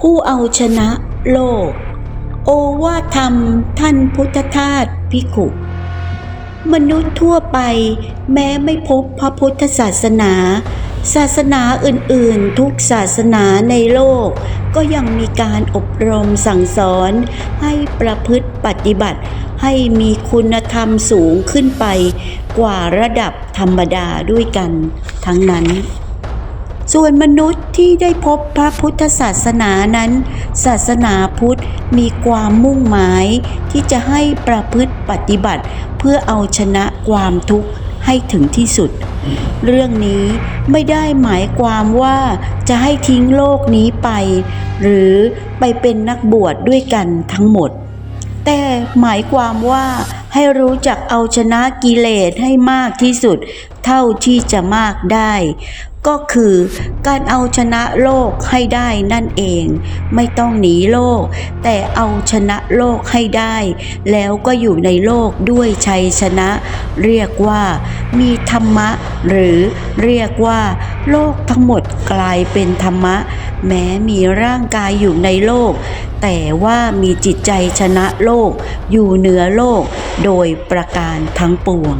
ผู้เอาชนะโลก โอวาทธรรมท่านพุทธทาสพิขุ มนุษย์ทั่วไปแม้ไม่พบพระพุทธศาสนา ศาสนาอื่นๆ ทุกศาสนาในโลก ก็ยังมีการอบรมสั่งสอน ให้ประพฤติปฏิบัติให้มีคุณธรรมสูงขึ้นไปกว่าระดับธรรมดาด้วยกันทั้งนั้น ส่วนมนุษย์ที่ได้พบพระพุทธศาสนานั้น ศาสนาพุทธมีความมุ่งหมายที่จะให้ประพฤติปฏิบัติ เพื่อเอาชนะความทุกข์ให้ถึงที่สุด เรื่องนี้ไม่ได้หมายความว่าจะให้ทิ้งโลกนี้ไป หรือไปเป็นนักบวชดด้วยกันทั้งหมด แต่หมายความว่าให้รู้จักเอาชนะกิเลสให้มากที่สุด เท่าที่จะมากได้ ก็คือการเอาชนะโลกให้ได้นั่นเอง ไม่ต้องหนีโลก แต่เอาชนะโลกให้ได้ แล้วก็อยู่ในโลกด้วยชัยชนะ เรียกว่า มีธรรมะ หรือเรียกว่า โลกทั้งหมดกลายเป็นธรรมะ แม้มีร่างกายอยู่ในโลก แต่ว่ามีจิตใจชนะโลก อยู่เหนือโลก โดยประการทั้งปวง